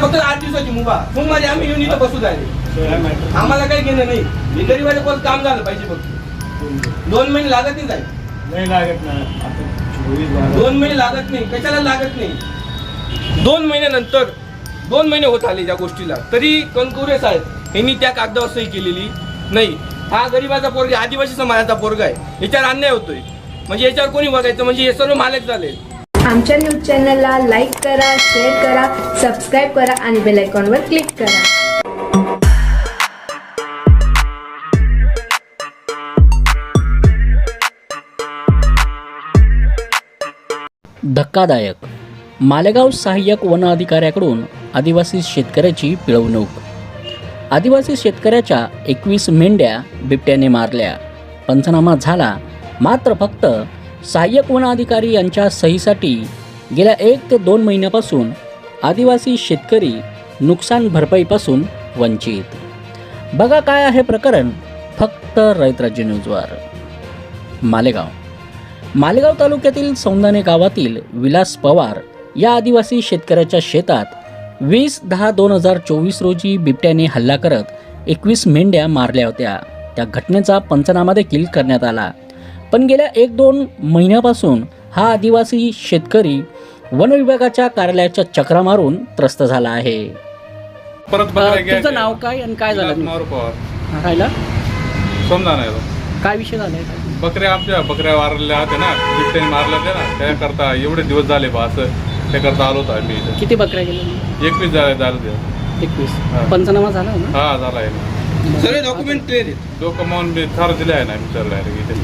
फक्त आठ दिवसाची मुभा सोमवारी आम्ही येऊन इथं बसू जायले आम्हाला काही घेणं नाही. मी गरीबाच्या कोण काम झालं पाहिजे फक्त. दोन महिने लागत नाही जाईल नाही लागत ना. आता चोवीस बारा दोन महिने लागत नाही. कशाला लागत नाही? दोन महिन्यानंतर दोन महिने होत आले त्या गोष्टीला. तरी कणकुरे साहेब यांनी त्या कागदावर सही केलेली नाही. हा गरीबाचा पोरगा आदिवासी समाजाचा पोरगा आहे. याच्यावर अन्याय होतोय. म्हणजे याच्यावर कोणी बघायचं? म्हणजे हे सर्व मालक झाले आमच्या न्यूज चॅनलला लाईक करा शेअर करा सबस्क्राईब करा आणि बेल आयकॉनवर क्लिक करा. धक्कादायक. मालेगाव सहाय्यक वन अधिकाऱ्याकडून आदिवासी शेतकऱ्याची पिळवणूक. आदिवासी शेतकऱ्याच्या एकवीस मेंढ्या बिबट्याने मारल्या. पंचनामा झाला मात्र फक्त सहाय्यक वनाधिकारी यांच्या सहीसाठी गेल्या एक ते दोन महिन्यापासून आदिवासी शेतकरी नुकसान भरपाईपासून वंचित. बघा काय आहे प्रकरण फक्त रयतराज्य न्यूजवर. मालेगाव. मालेगाव तालुक्यातील सौंदाने गावातील विलास पवार या आदिवासी शेतकऱ्याच्या शेतात वीस दहा दोन हजार चोवीस रोजी बिबट्याने हल्ला करत एकवीस मेंढ्या मारल्या होत्या. त्या घटनेचा पंचनामा देखील करण्यात आला. पण गेल्या एक दोन महिन्यापासून हा आदिवासी शेतकरी वन विभागाच्या कार्यालयाच्या चक्रा मारून त्रस्त झाला आहे. परत बघायला. तुमचं नाव काय आणि काय झालं? विलास मारू पवार. राहिला? समजा नाही काय विषय झालाय? बकऱ्या आमच्या बकऱ्या वारलेल्या होत्या ना बिबट्याने मारल्या होत्या ना. त्याकरता एवढे दिवस झाले बा असं. त्याकरता आलो होतो आम्ही इथं. किती बकऱ्या गेल्या? एकवीस झाले झालं. ते एकवीस. हा. पंचनामा झाला ना? हा झाला आहे. सगळे डॉक्युमेंट क्लिअर आहेत. मी थार दिले आहे ना विचारलं आहे इथे.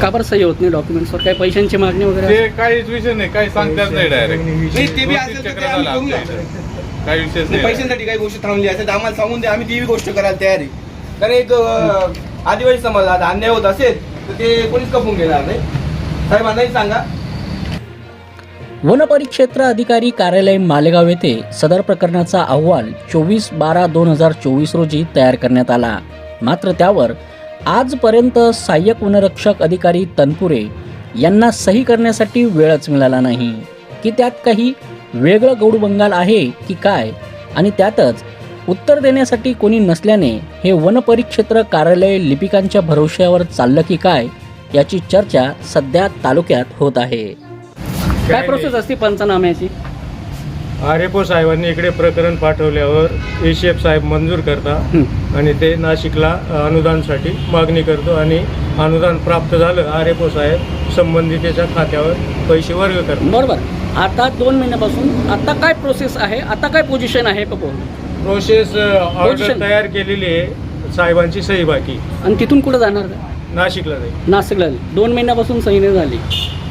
का बरं सही होत नाही डॉक्युमेंट्सवर काही पैशांची मागणी वगैरे ते काहीच विषय नाही काही सांगताच नाही डायरेक्ट नाही ते बी असेल तर ते आम्ही करू ना. काही विषयच नाही, नाही. पैशांसाठी काही गोष्टी थांबली असेल तर आम्हाला सांगून द्या आम्ही ती गोष्ट करायला तयार आहे. कारण एक अं, आदिवासी समाजात अन्याय होत असेल तर ते कोणीच कपून घेणार नाही. साहेबांनाही सांगा. वनपरिक्षेत्र अधिकारी कार्यालय मालेगाव येथे सदर प्रकरणाचा अहवाल चोवीस बारा दोन हजार चोवीस रोजी तयार करण्यात आला. मात्र त्यावर आजपर्यंत सहाय्यक वनरक्षक अधिकारी तनपुरे यांना सही करण्यासाठी वेळच मिळाला नाही. की त्यात काही वेगळं गौड बंगाल आहे की काय? आणि त्यातच उत्तर देण्यासाठी कोणी नसल्याने हे वनपरिक्षेत्र कार्यालय लिपिकांच्या भरोश्यावर चाललं की काय? याची चर्चा सध्या तालुक्यात होत आहे. काय प्रोसेस असते पंचनाम्याची? आरेपो साहेबांनी इकडे प्रकरण पाठवल्यावर एशिएफ साहेब मंजूर करता आणि ते नाशिकला अनुदानसाठी मागणी करतो आणि अनुदान प्राप्त झालं आरेपो साहेब संबंधितेच्या खात्यावर पैसे वर्ग करतात. बरोबर. आता दोन महिन्यापासून आता काय प्रोसेस आहे? आता काय पोझिशन आहे बोल प्रोसेस ऑर्डर. तयार केलेली आहे साहेबांची सही बाकी आणि तिथून कुठं जाणार? का? नाशिकला जाईल. नाशिकला दोन महिन्यापासून सही नाही झाली.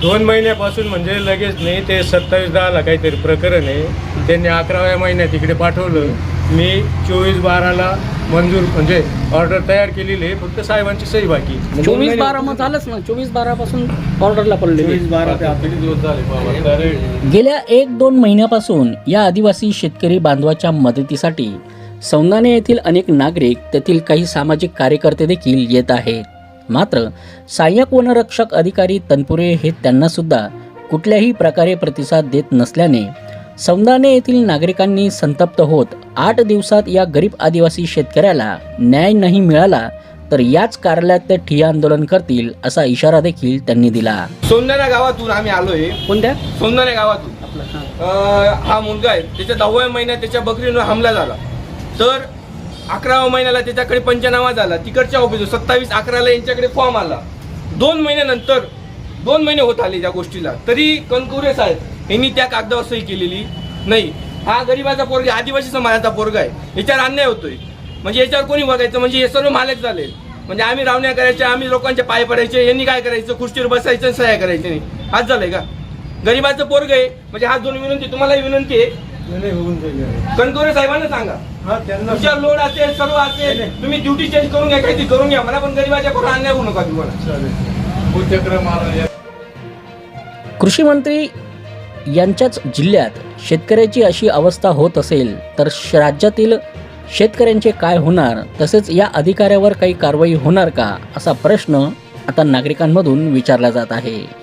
दोन महिन्यापासून म्हणजे लगेच नाही ते सत्तावीस दहाला काहीतरी प्रकरण आहे. त्यांनी अकराव्या महिन्यात इकडे पाठवलं. मी चोवीस बाराला मंजूर म्हणजे ऑर्डर तयार केलेली आहे. फक्त साहेबांची सही बाकी चोवीस बारा मग झालंच ना. चोवीस बारा पासून ऑर्डरला पडले दिवस झाले बाबा. डायरेक्ट गेल्या एक दोन महिन्यापासून या आदिवासी शेतकरी बांधवाच्या मदतीसाठी सौंदाणे येथील अनेक नागरिक तेथील काही सामाजिक कार्यकर्ते देखील येत आहेत. मात्र सहाय्यक वनरक्षक अधिकारी तनपुरे हे त्यांना सुद्धा कुठल्याही प्रकारे प्रतिसाद देत नसल्याने सौंदाणे येथील नागरिकांनी संतप्त होत आठ दिवसात या गरीब आदिवासी शेतकऱ्याला न्याय नाही मिळाला तर याच कार्यालयात ते ठिय्या आंदोलन करतील असा इशारा देखील त्यांनी दिला. सोंदण्या गावातून आम्ही आलोय. कोणत्या? सोंदण्या गावातून. अं, हा मुलगा आहे. त्याच्या दहाव्या महिन्यात त्याच्या बकरीवर हमला झाला. तर अकराव्या महिन्याला त्याच्याकडे पंचनामा झाला. तिकडच्या ऑफिस सत्तावीस अकराला यांच्याकडे फॉर्म आला. दोन महिन्यानंतर दोन महिने होत आले त्या गोष्टीला. तरी कणकुरे साहेब यांनी त्या कागदावर सही केलेली नाही. हा गरीबाचा पोरगा आदिवासी समाजाचा पोरगा आहे. याच्यावर अन्याय होतोय. म्हणजे याच्यावर कोणी बघायचं? म्हणजे हे सर्व मालक झाले. म्हणजे आम्ही रावण्या करायच्या आम्ही लोकांचे पाय पडायचे यांनी काय करायचं? खुर्चीवर बसायचं सह्या करायचे नाही. आज झालंय का? गरीबाचं पोरग आहे. म्हणजे हा दोन विनंती तुम्हाला विनंती आहे. कणकवरे साहेबांना सांगा. हा त्यांना तुमच्या लोड असेल सर्व असेल तुम्ही ड्युटी चेंज करून घ्या काहीतरी करून घ्या. मला पण गरीबाच्या पोरं अन्याय होऊ नका तुम्हाला. कृषी मंत्री यांच्याच जिल्ह्यात शेतकऱ्याची अशी अवस्था होत असेल तर श- राज्यातील शेतकऱ्यांचे काय होणार तसेच या अधिकाऱ्यावर काही कारवाई होणार का असा प्रश्न आता नागरिकांमधून विचारला जात आहे.